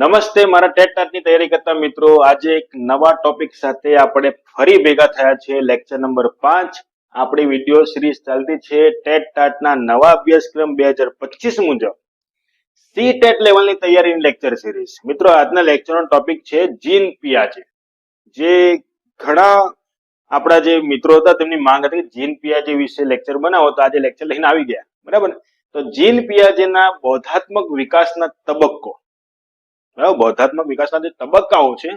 નમસ્તે, મારા ટેટ ટાટની તૈયારી કરતા મિત્રો. આજે એક નવા ટોપિક સાથે આપણે ફરી ભેગા થયા છે. લેક્ચર નંબર પાંચ. આપણી વીડિયો સિરીઝ ચાલતી છે ટેટ ટાટના નવા અભ્યાસક્રમ બે હજાર પચીસ મુજબ. સી ટેટ લેવલની તૈયારીની લેક્ચર સિરીઝ મિત્રો, આજના લેક્ચરનો ટોપિક છે જીન પિયાજે જે ઘણા આપણા જે મિત્રો હતા, તેમની માંગ હતી જીન પિયાજે વિશે લેક્ચર બનાવો. તો આજે લેક્ચર લઈને આવી ગયા. બરાબર તો જીન પિયાજેના બૌદ્ધાત્મક વિકાસના તબક્કો બરાબર? બૌદ્ધાત્મક વિકાસના જે તબક્કાઓ છે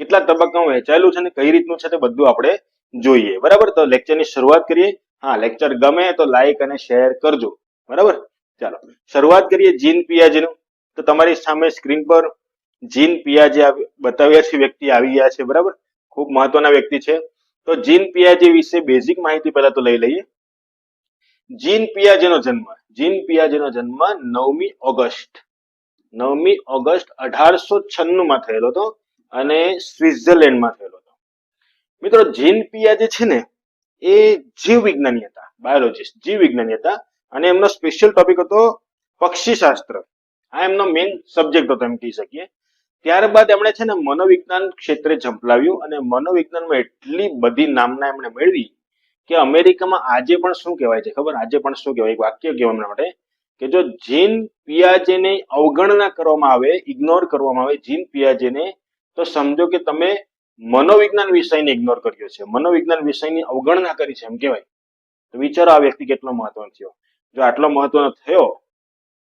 કેટલા તબક્કાઓ વહેંચાયેલું છે અને કઈ રીતનું છે તે બધું આપણે જોઈએ. બરાબર? તો લેક્ચરની શરૂઆત કરીએ. હા લેક્ચર ગમે તો લાઈક અને શેર કરજો. બરાબર? ચાલો. શરૂઆત કરીએ જીન પિયાજીનું. તો તમારી સામે સ્ક્રીન પર જીન પિયાજી બતાવ્યા છે વ્યક્તિ આવી ગયા છે. બરાબર? ખૂબ મહત્વના વ્યક્તિ છે. તો જીન પિયાજી વિશે બેઝિક માહિતી પહેલા તો લઈ લઈએ. જીન પિયાજીનો જન્મ. જીન પિયાજીનો જન્મ નવમી ઓગસ્ટ. નવમી ઓગસ્ટ અઢારસો છન્નું માં થયેલો હતો અને સ્વિટ્ઝરલેન્ડમાં થયેલો હતો. મિત્રો, જીન પિયાજે છે ને, એ જીવ વિજ્ઞાની હતા, બાયોલોજીસ્ટ જીવ વિજ્ઞાની હતા અને એમનો સ્પેશિયલ ટોપિક હતો પક્ષીશાસ્ત્ર. આ એમનો મેઇન સબ્જેક્ટ હતો એમ કહી શકીએ. ત્યારબાદ એમણે છે ને મનોવિજ્ઞાન ક્ષેત્રે ઝંપલાવ્યું અને મનોવિજ્ઞાનમાં એટલી બધી નામના એમણે મેળવી કે અમેરિકામાં આજે પણ શું કહેવાય છે, ખબર? આજે પણ શું કહેવાય? એક વાક્ય કહેવા માટે કે જો જીન પિયાજેને અવગણના કરવામાં આવે ઇગ્નોર કરવામાં આવે, જીન પિયાજેને, તો સમજો કે તમે મનોવિજ્ઞાન વિષયને ઇગ્નોર કર્યો છે. મનોવિજ્ઞાન વિષયની અવગણના કરી છે, એમ કહેવાય. તો વિચારો આ વ્યક્તિ કેટલો મહત્વનો થયો. જો આટલો મહત્વનો થયો,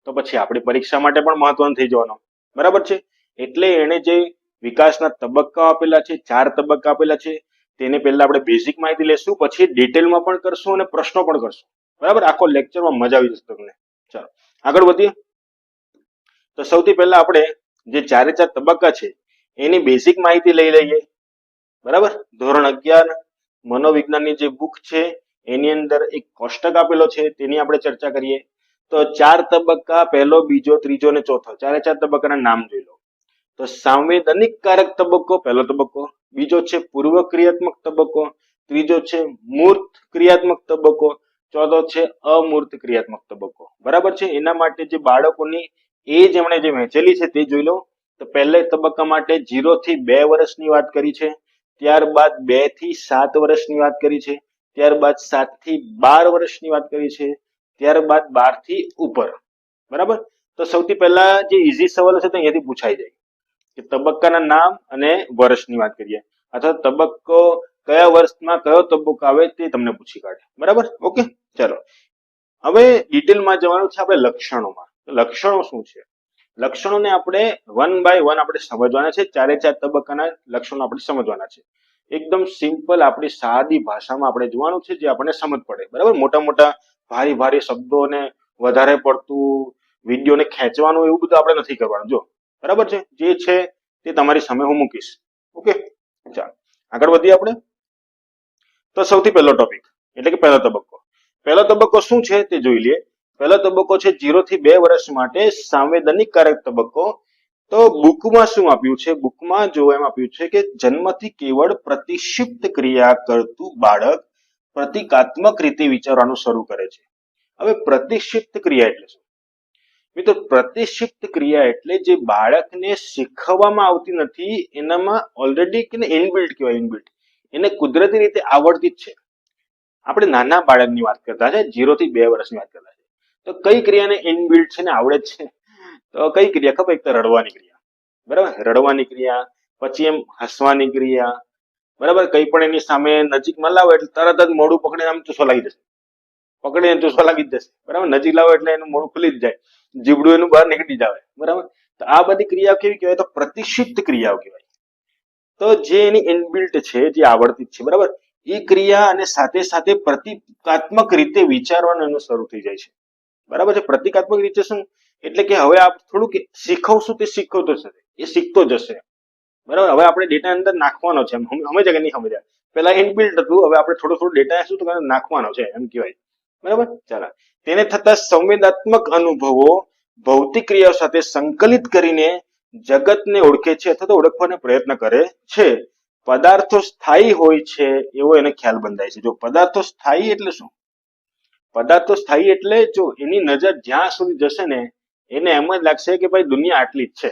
તો પછી આપણી પરીક્ષા માટે પણ મહત્વનો થઈ જવાનો. બરાબર છે? એટલે એણે જે વિકાસના તબક્કા આપેલા છે, ચાર તબક્કા આપેલા છે, તેને પહેલા આપણે બેઝિક માહિતી લેશું, પછી ડિટેલમાં પણ કરશું અને પ્રશ્નો પણ કરશું. બરાબર? આખો લેક્ચરમાં મજા આવી જશે તમને. ચાલો, આગળ વધીએ. તો સૌથી પહેલા આપણે જે ચારે ચાર તબક્કા છે, એની બેઝિક માહિતી લઈ લઈએ. બરાબર? ધોરણ અગિયાર, મનોવિજ્ઞાનની જે બુક છે, એની અંદર એક કોષ્ટક આપેલો છે, તેની આપણે ચર્ચા કરીએ. તો ચાર તબક્કા, પહેલો, બીજો, ત્રીજો અને ચોથો. ચારે ચાર તબક્કાના નામ જોઈ લો. તો સાંવેદનિક કારક તબક્કો, પહેલો તબક્કો. બીજો છે પૂર્વ ક્રિયાત્મક તબક્કો. ત્રીજો છે મૂર્ત ક્રિયાત્મક તબક્કો. ચોથો છે અમૂર્ત ક્રિયાત્મક તબક્કો. બરાબર છે? એના માટે જે બાળકોની એજ એમણે જે વહેંચેલી છે તે જોઈ લો. તો પહેલા તબક્કા માટે જીરો થી બે વર્ષની વાત કરી છે. ત્યારબાદ બેથી સાત વર્ષની વાત કરી છે. ત્યારબાદ સાતથી બાર વર્ષની વાત કરી છે. ત્યારબાદ બારથી ઉપર. બરાબર? તો સૌથી પહેલા જે ઇઝી સવાલ છે તે અહીંયાથી પૂછાઈ જાય. કે તબક્કાના નામ અને વર્ષની વાત કરીએ. અથવા તબક્કો કયા વર્ષમાં કયો તબક્કો આવે તે તમને પૂછી કાઢે. બરાબર? ઓકે? ચલો. હવે ડિટેલમાં જવાનું છે આપણે લક્ષણોમાં. લક્ષણો શું છે? લક્ષણોને આપણે વન બાય વન આપણે સમજવાના છે. ચારે ચાર તબક્કાના લક્ષણો આપણે સમજવાના છે. એકદમ સિમ્પલ આપણી સાદી ભાષામાં આપણે જોવાનું છે જે આપણને સમજ પડે. બરાબર? મોટા મોટા ભારી ભારી શબ્દોને વધારે પડતું, વિડીયોને ખેંચવાનું એવું બધું આપણે નથી કરવાનું. જો. બરાબર છે? જે છે તે તમારી સામે હું મૂકીશ. ઓકે? ચાલો. આગળ વધીએ આપણે. તો સૌથી પહેલો ટોપિક એટલે કે પહેલો તબક્કો. પહેલો તબક્કો શું છે તે જોઈ લઈએ. પહેલો તબક્કો છે જીરો થી બે વર્ષ માટે સાંવેદનિક કારક તબક્કો. તો બુકમાં શું આપ્યું છે? બુકમાં જો એમ આપ્યું છે કે જન્મથી કેવળ પ્રતિક્ષિપ્ત ક્રિયા કરતું બાળક પ્રતિકાત્મક રીતે વિચારવાનું શરૂ કરે છે. હવે પ્રતિક્ષિપ્ત ક્રિયા એટલે શું? મિત્રો, પ્રતિક્ષિપ્ત ક્રિયા એટલે જે બાળકને શીખવવામાં આવતી નથી, એનામાં ઓલરેડી કે ઇનબિલ્ટ કહેવાય ઇનબિલ્ટ એને કુદરતી રીતે આવડતી જ છે. આપણે નાના બાળકની વાત કરતા છે જીરો થી બે વર્ષની વાત કરતા છે. તો કઈ ક્રિયાને ઇનબિલ્ટ છે ને આવડે જ છે? તો કઈ ક્રિયા? ખબર, એક તો રડવાની ક્રિયા. બરાબર? રડવાની ક્રિયા, પછી એમ હસવાની ક્રિયા. બરાબર? કઈ પણ એની સામે નજીકમાં લાવો એટલે તરત જ મોડું પકડીને આમ ચૂસો લાગી જશે. પકડીને ચૂસો લાગી જ જશે. બરાબર? નજીક લાવો એટલે એનું મોડું ખુલી જ જાય. જીબડું એનું બહાર નીકળી જાય બરાબર? તો આ બધી ક્રિયાઓ કેવી કહેવાય? તો પ્રતિક્ષિપ્ત ક્રિયાઓ કહેવાય. તો જે એની ઇનબિલ્ટ છે, જે આવડતી જ છે. બરાબર? એ ક્રિયા અને સાથે સાથે પ્રતિકાત્મક રીતે વિચારવાનું એનું શરૂ થઈ જાય છે. બરાબર છે? પ્રતિકાત્મક રીતે શું? એટલે કે હવે આપ થોડુંક શીખવશું તે શીખવતો જશે. એ શીખતો જશે. બરાબર? હવે આપણે ડેટા અંદર નાખવાનો છે. સમજ્યા કે નહીં સમજ્યા? પેલા ઇનબિલ્ટ હતું. હવે આપણે થોડું થોડું ડેટા શું તો નાખવાનો છે. એમ કહેવાય. બરાબર? ચાલો. તેને થતા સંવેદાત્મક અનુભવો, ભૌતિક ક્રિયાઓ સાથે સંકલિત કરીને જગતને ઓળખે છે અથવા તો ઓળખવાનો પ્રયત્ન કરે છે. પદાર્થો સ્થાયી હોય છે એવો એને ખ્યાલ બંધાય છે. જો પદાર્થો સ્થાયી એટલે શું? પદાર્થો સ્થાયી એટલે જો એની નજર જ્યાં સુધી જશે ને, એને એમ જ લાગશે કે ભાઈ દુનિયા આટલી જ છે.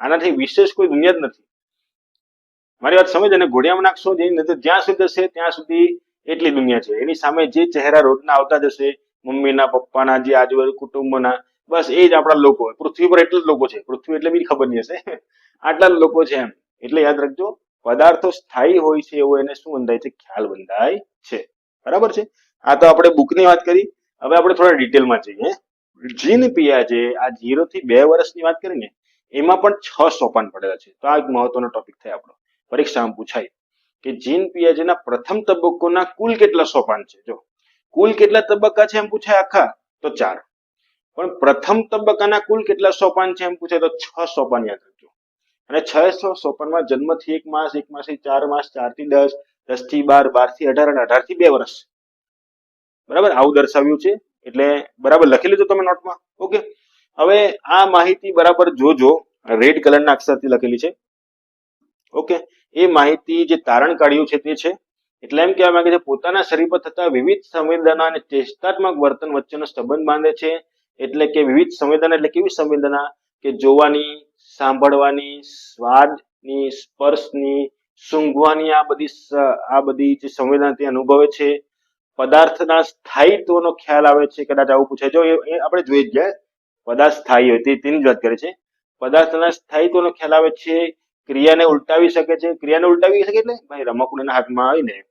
આનાથી વિશેષ કોઈ દુનિયા જ નથી. મારી વાત સમજ અને ઘોડિયામાં નાખશો જેની નજર જ્યાં સુધી જશે, ત્યાં સુધી એટલી દુનિયા છે. એની સામે જે ચહેરા રોજના આવતા જશે, મમ્મીના, પપ્પાના, જે આજુબાજુ કુટુંબના, બસ એ જ આપણા લોકો પૃથ્વી પર એટલા જ લોકો છે. પૃથ્વી એટલે બી ખબર નહીં હશે. આટલા જ લોકો છે એમ. એટલે યાદ રાખજો પદાર્થો સ્થાયી હોય છે એવો એને શું બંધાય છે? ખ્યાલ બંધાય છે. બરાબર છે? આ તો આપણે બુકની વાત કરી. હવે આપણે થોડા ડિટેલમાં જઈએ. જીન પિયા જે આ જીરો થી બે વર્ષની વાત કરીને એમાં પણ છ સોપાન પડેલા છે. તો આ એક મહત્વનો ટોપિક થાય આપણો. પરીક્ષામાં પૂછાય કે જીન પિયાજેના પ્રથમ તબક્કોના કુલ કેટલા સોપાન છે? જો કુલ કેટલા તબક્કા છે એમ પૂછાય આખા? તો ચાર. પણ પ્રથમ તબક્કાના કુલ કેટલા સોપાન છે એમ પૂછાય તો છ સોપાન યાદ અને છસો ચોપનમાં જન્મથી એક માસ, એક માસથી ચાર માસ, ચારથી દસ, દસથી બાર, બારથી અઢાર અને અઢારથી બે વર્ષ. બરાબર? આવું દર્શાવ્યું છે. એટલે બરાબર લખી લેજો તમે નોટમાં. ઓકે? હવે આ માહિતી બરાબર જોજો. રેડ કલરના અક્ષરથી લખેલી છે. ઓકે? એ માહિતી જે તારણ કાઢ્યું છે તે છે. એટલે એમ કહેવા માંગે છે, પોતાના શરીર પર થતા વિવિધ સંવેદના અને ચેષ્ટાત્મક વર્તન વચ્ચેનો સંબંધ બાંધે છે. એટલે કે વિવિધ સંવેદના એટલે કેવી સંવેદના? કે જોવાની, સાંભળવાની, સ્વાદની, સ્પર્શની, સૂંઘવાની આ બધી આ બધી જે સંવેદના તે અનુભવે છે. પદાર્થના સ્થાયિત્વનો ખ્યાલ આવે છે, કદાચ આવું પૂછાય. જો એ આપણે જોઈ જ ગયા, પદાર્થ સ્થાયી હોય, તે, તેની જ વાત કરે છે. પદાર્થના સ્થાયિત્વનો ખ્યાલ આવે છે, ક્રિયાને ઉલટાવી શકે છે. ક્રિયાને ઉલટાવી શકે એટલે? ભાઈ, રમકડાના હાથમાં આવીને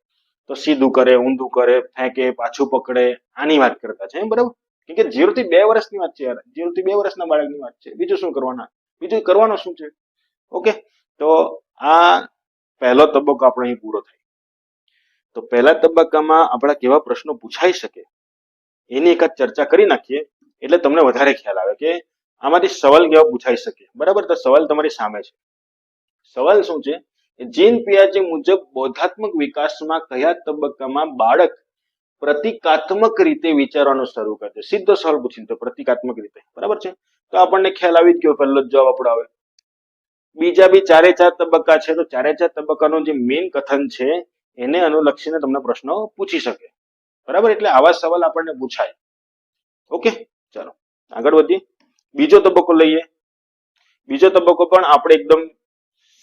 તો સીધું કરે, ઊંધું કરે, ફેંકે, પાછું પકડે, આની વાત કરતા છે બરાબર? કેમ કે ઝીરો થી બે વર્ષની વાત છે યાર. ઝીરો થી બે વર્ષના બાળકની વાત છે. બીજું શું કરવાના? બીજું કરવાનું શું છે? ઓકે? તો આ પહેલો તબક્કો આપણો અહીં પૂરો થાય. તો પહેલા તબક્કામાં આપણા કેવા પ્રશ્નો પૂછાઈ શકે, એની એકાદ ચર્ચા કરી નાખીએ, એટલે તમને વધારે ખ્યાલ આવે કે આમાંથી સવાલ કેવા પૂછાઈ શકે. બરાબર? તો સવાલ તમારી સામે છે. સવાલ શું છે? જીન પિયાજે મુજબ બોધાત્મક વિકાસમાં કયા તબક્કામાં બાળક પ્રતિકાત્મક રીતે વિચારવાનું શરૂ કરે છે સીધો સવાલ પૂછીને તો પ્રતિકાત્મક રીતે. બરાબર છે? તો આપણને ખ્યાલ આવી જ ગયો પહેલો જવાબ આપણો આવે. બીજા બી ચારે ચાર તબક્કા છે, તો ચારે ચાર તબક્કાનું જે મેઇન કથન છે, એને અનુલક્ષીને તમને પ્રશ્નો પૂછી શકે. બરાબર? એટલે આવા સવાલ આપણને પૂછાય. ઓકે? ચાલો. આગળ વધીએ. બીજો તબક્કો લઈએ. બીજો તબક્કો પણ આપણે એકદમ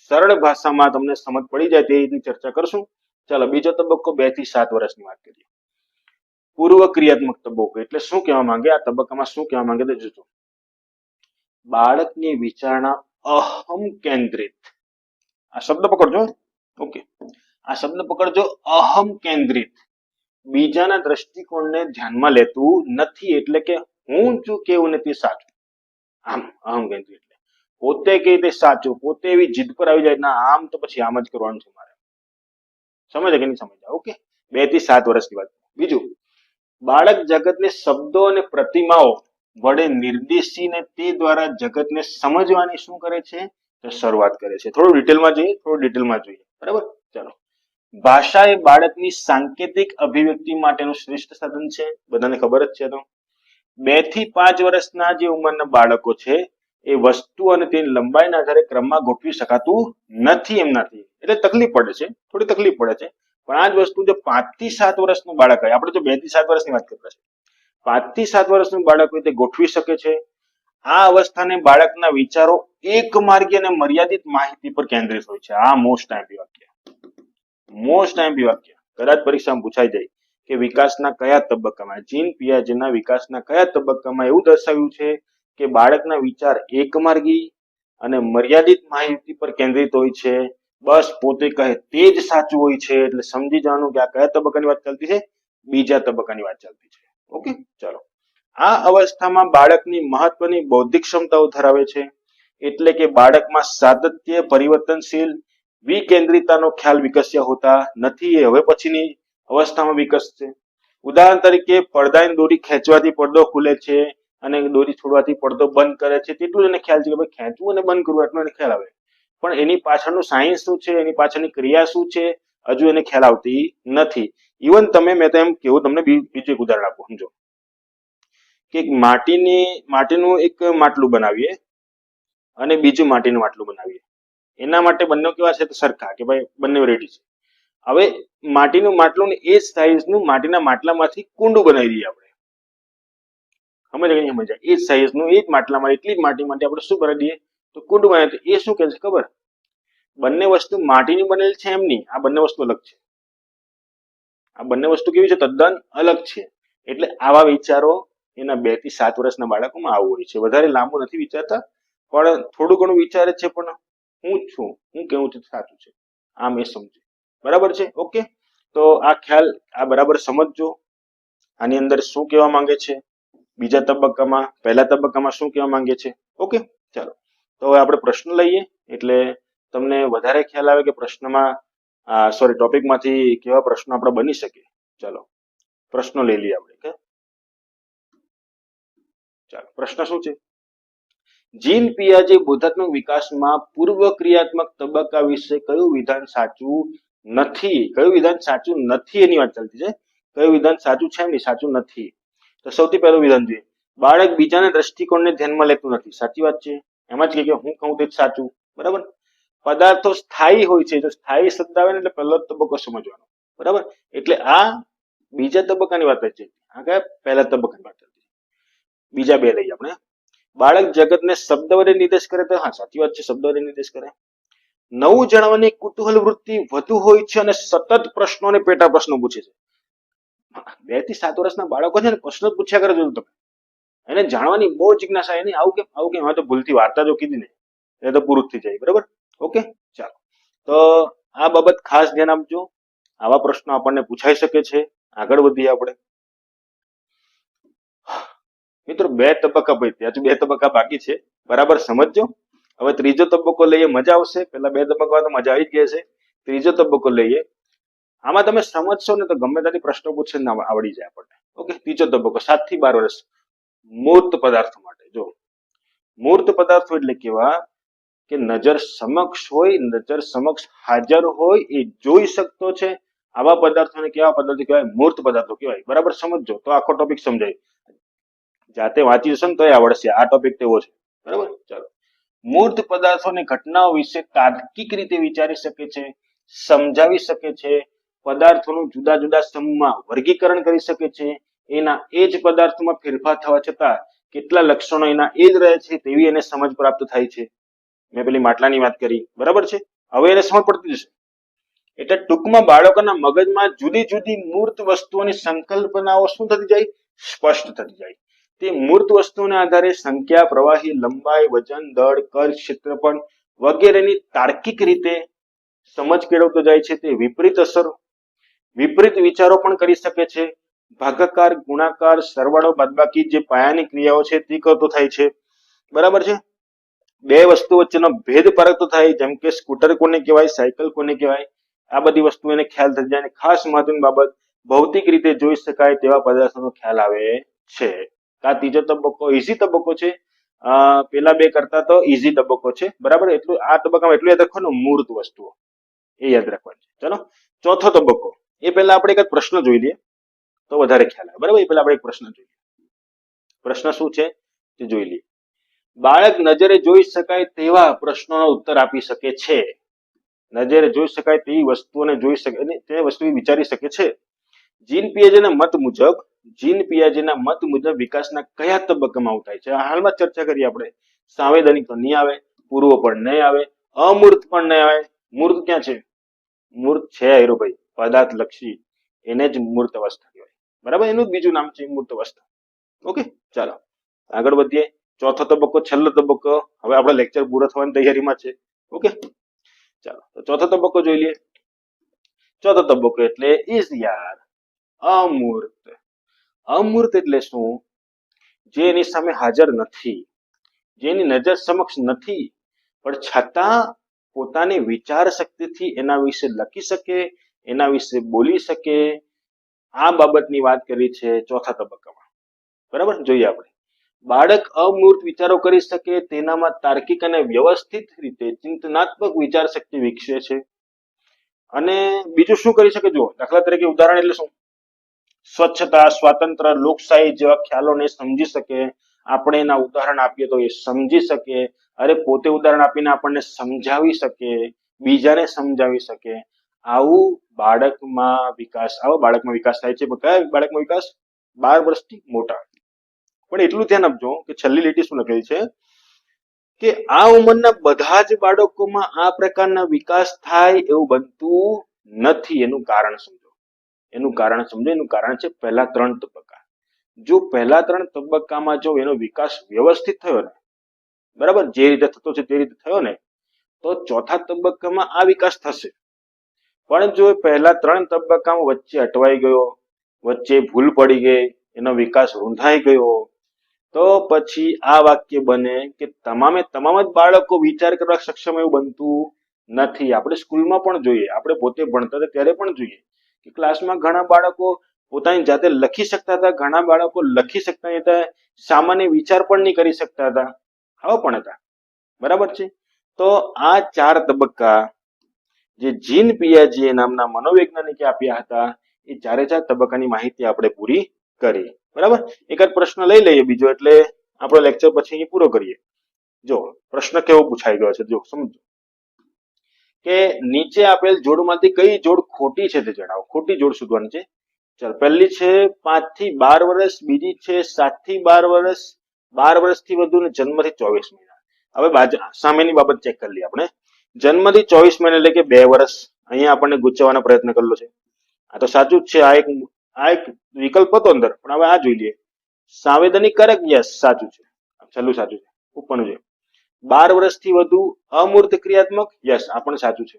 સરળ ભાષામાં તમને સમજ પડી જાય તે રીતની ચર્ચા કરશું. ચાલો, બીજો તબક્કો બેથી સાત વર્ષની વાત કરીએ. પૂર્વ ક્રિયાત્મક તબક્કો. એટલે શું કહેવા માંગે? આ તબક્કામાં શું કહેવા માંગે? તે જોજો બાળકની વિચારણા અહમ કેન્દ્રિત. આ શબ્દ પકડજો. ઓકે આ શબ્દ પકડજો અહમ કેન્દ્રિત. બીજાના દ્રષ્ટિકોણને ધ્યાનમાં લેતું નથી એટલે કે હું છું કેવું ને તે સાચું. આમ, અહમ કેન્દ્રિત. એટલે પોતે કે તે સાચું? પોતે એવી જીદ પર આવી જાય, ના, આમ તો પછી આમ જ કરવાનું છે મારે. સમજે કે નહીં સમજ્યા? ઓકે બેથી સાત વર્ષની વાત. બીજું. બાળક જગતને શબ્દો અને પ્રતિમાઓ વડે નિર્દેશીને તે દ્વારા જગતને સમજવાની શું કરે છે? તો શરૂઆત કરે છે. થોડું ડિટેલમાં જોઈએ, થોડું ડિટેલમાં જોઈએ. બરાબર? ચાલો. ભાષા એ બાળકની સાંકેતિક અભિવ્યક્તિ માટેનું શ્રેષ્ઠ સાધન છે. બધાને ખબર જ છે તો. બેથી પાંચ વર્ષના જે ઉંમરના બાળકો છે, એ વસ્તુ અને તેની લંબાઈના આધારે ક્રમમાં ગોઠવી શકાતું નથી એમનાથી એટલે તકલીફ પડે છે. થોડી તકલીફ પડે છે. પણ આ જ વસ્તુ જો પાંચથી સાત વર્ષનું બાળક હોય, આપણે તો બેથી સાત વર્ષની વાત કરતા છે પાંચથી સાત વર્ષનું બાળક હોય તે ગોઠવી શકે છે? આ અવસ્થાને બાળકના વિચારો એક માર્ગી અને મર્યાદિત માહિતી પર કેન્દ્રિત હોય છે. આ મોસ્ટ ટાઈમ વાક્ય. મોસ્ટ ટાઈમ વાક્ય. કદાચ પરીક્ષામાં પૂછાઈ જાય કે વિકાસના કયા તબક્કામાં? જીન પિયાજેના વિકાસના કયા તબક્કામાં એવું દર્શાવ્યું છે કે બાળકના વિચાર એકમાર્ગી અને મર્યાદિત માહિતી પર કેન્દ્રિત હોય છે? બસ પોતે કહે તે જ સાચું હોય છે એટલે સમજી જવાનું કે આ કયા તબક્કાની વાત ચાલતી છે? બીજા તબક્કાની વાત ચાલતી છે. ઓકે? ચાલો. આ અવસ્થામાં બાળકની મહત્વની બૌદ્ધિક ક્ષમતાઓ ધરાવે છે. એટલે કે બાળકમાં સાતત્ય, પરિવર્તનશીલ, વિકેન્દ્રિતાનો ખ્યાલ વિકસ્યા હોતા નથી, એ હવે પછીની અવસ્થામાં વિકસશે. ઉદાહરણ તરીકે, પડદાની દોરી ખેંચવાથી પડદો ખુલે છે અને દોરી છોડવાથી પડદો બંધ કરે છે. તેટલું એને ખ્યાલ છે કે ભાઈ ખેંચવું અને બંધ કરવું એટલો એને ખ્યાલ આવે. પણ એની પાછળનું સાયન્સ શું છે? એની પાછળની ક્રિયા શું છે? હજુ એને ખ્યાલ આવતી નથી. ઇવન તમે, મેં તો એમ કેવું તમને બીજું એક ઉદાહરણ આપું, સમજો. કે માટીની, માટીનું એક માટલું બનાવીએ અને બીજું માટીનું માટલું બનાવીએ. એના માટે બંને કેવા છે? તો સરખા, કે ભાઈ બંને રેડી છે. હવે માટીનું માટલું એ જ સાઈઝનું માટીના માટલામાંથી કુંડું બનાવી દઈએ આપણે. સમજ સમજાય? એ જ સાઈઝનું એ જ માટલામાં, એટલી જ માટી માટે આપણે શું બનાવી દઈએ? તો કુંડ બને તો એ શું કહે છે ખબર? બંને વસ્તુ માટીની બનેલી છે એમ નહીં. આ બંને વસ્તુ અલગ છે. આ બંને વસ્તુ કેવી છે? તદ્દન અલગ છે. એટલે આવા વિચારો એના બેથી સાત વર્ષના બાળકોમાં આવું હોય છે. વધારે લાંબુ નથી વિચારતા, પણ થોડું ઘણું વિચારે છે પણ હું છું. હું કેવું છું? સાચું છે. આમ એ સમજે બરાબર છે? ઓકે? તો આ ખ્યાલ આ બરાબર સમજજો. આની અંદર શું કહેવા માંગે છે? બીજા તબક્કામાં, પહેલા તબક્કામાં શું કહેવા માંગે છે? ઓકે? ચાલો. તો હવે આપણે પ્રશ્ન લઈએ. એટલે તમને વધારે ખ્યાલ આવે કે પ્રશ્નમાં સોરી ટોપિકમાંથી કેવા પ્રશ્નો આપણે બની શકે ચાલો, પ્રશ્નો લઈ લઈએ આપણે કે ચાલો, પ્રશ્ન શું છે? જીન પિયાજે બોધાત્મક વિકાસમાં પૂર્વ ક્રિયાત્મક તબક્કા વિશે કયું વિધાન સાચું નથી? કયું વિધાન સાચું નથી એની વાત ચાલતી છે. કયું વિધાન સાચું છે એમની? સાચું નથી. તો સૌથી પહેલું વિધાન જોઈએ. બાળક બીજાના દ્રષ્ટિકોણને ધ્યાનમાં લેતું નથી. સાચી વાત છે? એમ જ કે હું કહું તે સાચું. બરાબર? પદાર્થો સ્થાયી હોય છે, જો સ્થાયી શબ્દ આવે ને એટલે પહેલો તબક્કો સમજવાનો. બરાબર? એટલે આ બીજા તબક્કાની વાત છે. આ કયા? પહેલા તબક્કાની વાત બીજા બે લઈએ આપણે. બાળક જગતને શબ્દ વડે નિર્દેશ કરે તો, હા, સાચી વાત છે, શબ્દ વડે નિર્દેશ કરે. નવું જાણવાની કુતૂહલ વૃત્તિ વધુ હોય છે અને સતત પ્રશ્નો પેટા પ્રશ્નો પૂછે છે. બેથી સાત વર્ષના બાળકો છે ને, પ્રશ્નો પૂછ્યા કરે જોયું તમે. એને જાણવાની બહુ જિજ્ઞાસા એની. આવું કેમ? આવું કેમ? હવે તો ભૂલથી વાર્તા જો કીધી ને, એ તો પૂરું થઈ જાય. બરાબર? ઓકે? ચાલો. તો આ બાબત ખાસ ધ્યાન આપજો. આવા પ્રશ્નો આપણને પૂછાઈ શકે છે. આગળ વધીએ આપણે. મિત્રો, બે તબક્કા ભાઈ હજુ બે તબક્કા બાકી છે. બરાબર? સમજજો? હવે ત્રીજો તબક્કો લઈએ. મજા આવશે. પેલા બે તબક્કા તો મજા આવી જ ગઈ છે ત્રીજો તબક્કો લઈએ. આમાં તમે સમજશો ને તો ગમે ત્યાંથી પ્રશ્નો પૂછે આવડી જાય આપણને. ઓકે? ત્રીજો તબક્કો સાતથી બાર વર્ષ. મૂર્ત પદાર્થો માટે. જો મૂર્ત પદાર્થો એટલે કેવા? કે નજર સમક્ષ હોય, નજર સમક્ષ હાજર હોય, એ જોઈ શકતો છે. આવા પદાર્થોને કેવા પદાર્થો કહેવાય? મૂર્ત પદાર્થો કહેવાય. બરાબર સમજો તો આખો ટોપિક સમજાય. જાતે વાંચી જશો ને તો આવડશે. આ ટોપિક તેવો છે. બરાબર? ચાલો. મૂર્ત પદાર્થોની ઘટનાઓ વિશે તાર્કિક રીતે વિચારી શકે છે, સમજાવી શકે છે, પદાર્થોનું જુદા જુદા સમૂહમાં વર્ગીકરણ કરી શકે છે એના એ જ પદાર્થોમાં ફેરફાર થવા છતાં કેટલા લક્ષણો એના એ જ રહે છે તેવી એને સમજ પ્રાપ્ત થાય છે. મેં પેલી માટલાની વાત કરી. બરાબર છે? હવે એને સમજ પડતી જશે. એટલે ટૂંકમાં બાળકોના મગજમાં જુદી જુદી મૂર્ત વસ્તુઓની સંકલ્પનાઓ શું થતી જાય? સ્પષ્ટ થતી જાય. તે મૂર્ત વસ્તુઓના આધારે સંખ્યા, પ્રવાહી, લંબાઈ, વજન, દળ, કદ, ક્ષેત્રફળ વગેરેની તાર્કિક રીતે સમજ કેળવતો જાય છે. તે વિપરીત અસર, વિપરીત વિચારો પણ કરી શકે છે. ભાગાકાર, ગુણાકાર, સરવાળો, બાદબાકી જે પાયાની ક્રિયાઓ છે તે કરતો થાય છે? બરાબર છે? બે વસ્તુ વચ્ચેનો ભેદ પારખતો થાય, જેમ કે સ્કૂટર કોને કહેવાય, સાયકલ કોને કહેવાય, આ બધી વસ્તુ એને ખ્યાલ થઈ જાય અને ખાસ મહત્વની બાબત, ભૌતિક રીતે જોઈ શકાય તેવા પદાર્થોનો ખ્યાલ આવે છે. આ ત્રીજો તબક્કો ઈઝી તબક્કો છે? પેલા બે કરતા તો ઈઝી તબક્કો છે. બરાબર? એટલું, આ તબક્કામાં એટલું યાદ રાખવાનું, મૂર્ત વસ્તુઓ. એ યાદ રાખવાનું છે. ચલો, ચોથો તબક્કો. એ પહેલા આપણે એક પ્રશ્ન જોઈ લઈએ. તો વધારે ખ્યાલ આવે. બરાબર? એ પહેલા આપણે એક પ્રશ્ન જોઈએ. પ્રશ્ન શું છે? તે જોઈ લઈએ. બાળક નજરે જોઈ શકાય તેવા પ્રશ્નોનો ઉત્તર આપી શકે છે. નજરે જોઈ શકાય તેવી વસ્તુઓને જોઈ શકે તે વસ્તુ વિચારી શકે છે. જીન પિયાજેના મત મુજબ, જીન પિયાજેના મત મુજબ વિકાસના કયા તબક્કામાં ઉઠાય છે? હાલમાં ચર્ચા કરી આપણે. સાંવેદનિક તો નહીં આવે, પૂર્વ પણ નહીં આવે, અમૂર્ત પણ નહીં આવે. મૂર્ત ક્યાં છે? મૂર્ત છે હીરોભાઈ પદાર્થ લક્ષી એને જ મૂર્ત અવસ્થા કહેવાય. બરાબર? એનું જ બીજું નામ છે મૂર્ત અવસ્થા ઓકે, ચાલો. આગળ વધીએ. ચોથો તબક્કો, છેલ્લો તબક્કો. હવે આપણો લેક્ચર પૂરો થવાની તૈયારીમાં છે. ઓકે? ચાલો, તો ચોથો તબક્કો જોઈ લઈએ. ચોથો તબક્કો એટલે ઇઝ યાર અમૂર્ત. અમૂર્ત એટલે શું? જે એની સામે હાજર નથી. જેની નજર સમક્ષ નથી. પણ છતાં પોતાની વિચાર શક્તિથી એના વિશે લખી શકે, એના વિશે બોલી શકે આ બાબતની વાત કરી છે ચોથા તબક્કામાં. બરાબર? જોઈએ આપણે. બાળક અમૂર્ત વિચારો કરી શકે, તેનામાં તાર્કિક અને વ્યવસ્થિત રીતે ચિંતનાત્મક વિચાર શક્તિ વિકસે છે. અને બીજું શું કરી શકે? જો દાખલા તરીકે ઉદાહરણ એટલે શું? સ્વચ્છતા, સ્વાતંત્ર, લોકશાહી જેવા ખ્યાલોને સમજી શકે. આપણે એના ઉદાહરણ આપીએ તો એ સમજી શકે. અરે, પોતે ઉદાહરણ આપીને આપણને સમજાવી શકે, બીજાને સમજાવી શકે. આવું બાળકમાં વિકાસ, આવો બાળકમાં વિકાસ થાય છે. કયા બાળકમાં વિકાસ? બાર વર્ષથી મોટા. પણ એટલું ધ્યાન આપજો કે છેલ્લી લીટી શું લખેલી છે? કે આ ઉંમરના બધા જ બાળકોમાં આ પ્રકારના વિકાસ થાય એવું બનતું નથી. એનું કારણ સમજો. એનું કારણ સમજો. એનું કારણ છે પહેલા ત્રણ તબક્કા. જો પહેલા ત્રણ તબક્કામાં જો એનો વિકાસ વ્યવસ્થિત થયો ને, બરાબર? જે રીતે થતો છે તે રીતે થયો ને, તો ચોથા તબક્કામાં આ વિકાસ થશે. પણ જો પહેલા ત્રણ તબક્કામાં વચ્ચે અટવાઈ ગયો, વચ્ચે ભૂલ પડી ગઈ, એનો વિકાસ રૂંધાઈ ગયો, તો પછી આ વાક્ય બને કે તમામે તમામ જ બાળકો વિચાર કરવા સક્ષમ એવું બનતું નથી. આપણે સ્કૂલમાં પણ જોઈએ, આપણે પોતે ભણતા હતા ત્યારે પણ જોઈએ કે ક્લાસમાં ઘણા બાળકો પોતાની જાતે લખી શકતા હતા, ઘણા બાળકો લખી શકતા હતા, સામાન્ય વિચાર પણ નહીં કરી શકતા હતા. આવા પણ હતા. બરાબર છે? તો આ ચાર તબક્કા જે જીન પિયાજીએ નામના મનોવૈજ્ઞાનિકે આપ્યા હતા, એ ચારે ચાર તબક્કાની માહિતી આપણે પૂરી કરી બરાબર? એકાદ પ્રશ્ન લઈ લઈએ બીજો, એટલે આપણો લેક્ચર પછી અહીં પૂરો કરીએ. જો, પ્રશ્ન કેવો પૂછાઈ ગયો છે, જો, સમજો. કે નીચે આપેલ જોડમાંથી કઈ જોડ ખોટી છે તે જણાવો. ખોટી જોડ શોધવાની છે. ચાલ, પહેલી છે પાંચથી બાર વર્ષ, બીજી છે સાતથી બાર વર્ષ, બાર વર્ષથી વધુ ને જન્મથી ચોવીસ મહિના. હવે સામેની બાબત ચેક કરી લઈએ આપણે. જન્મથી ચોવીસ મહિના એટલે કે બે વર્ષ અહીંયા આપણને ગુચવાનો પ્રયત્ન કરેલો છે. આ તો સાચું જ છે, આ એક આ એક વિકલ્પ હતો અંદર, પણ હવે આ જોઈ લઈએ. સાંવેદનિક કરેક્ટ યસ, સાચું છે. છેલ્લું સાચું છે, ઉપરનું છે. બાર વર્ષથી વધુ અમૂર્ત ક્રિયાત્મક, યસ, આ પણ સાચું છે.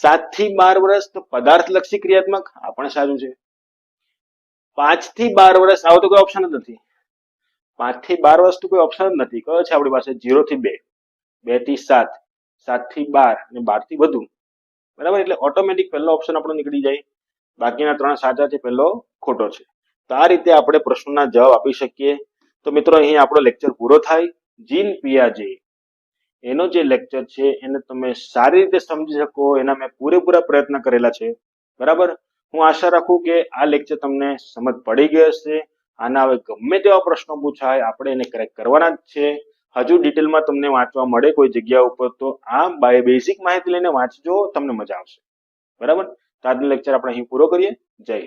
સાતથી બાર વર્ષ તો પદાર્થલક્ષી ક્રિયાત્મક, આ પણ સાચું છે. પાંચથી બાર વર્ષ, આવો તો કોઈ ઓપ્શન જ નથી. પાંચથી બાર વર્ષ તો કોઈ ઓપ્શન જ નથી. કયો છે આપણી પાસે? જીરો થી બે. બેથી સાત. સાતથી બાર અને બારથી વધુ. બરાબર? એટલે ઓટોમેટિક પહેલો ઓપ્શન આપણો નીકળી જાય. બાકીના ત્રણ સાચા છે પહેલો ખોટો છે. તો આ રીતે આપણે પ્રશ્નોના જવાબ આપી શકીએ. તો મિત્રો, અહીં આપણો લેક્ચર પૂરો થાય. જીન પિયાજે. એનો જે લેક્ચર છે, એને તમે સારી રીતે સમજી શકો. એના મેં પૂરેપૂરા પ્રયત્ન કરેલા છે. બરાબર? હું આશા રાખું કે આ લેક્ચર તમને સમજ પડી ગઈ હશે. આના હવે ગમે તેવા પ્રશ્નો પૂછાય, આપણે એને કરેક્ટ કરવાના જ છે. હજુ ડિટેલમાં તમને વાંચવા મળે કોઈ જગ્યા ઉપર, તો આ બેઝિક માહિતી લઈને વાંચજો, તમને મજા આવશે. બરાબર? તો આજનો લેક્ચર આપણે અહીં પૂરો કરીએ. જય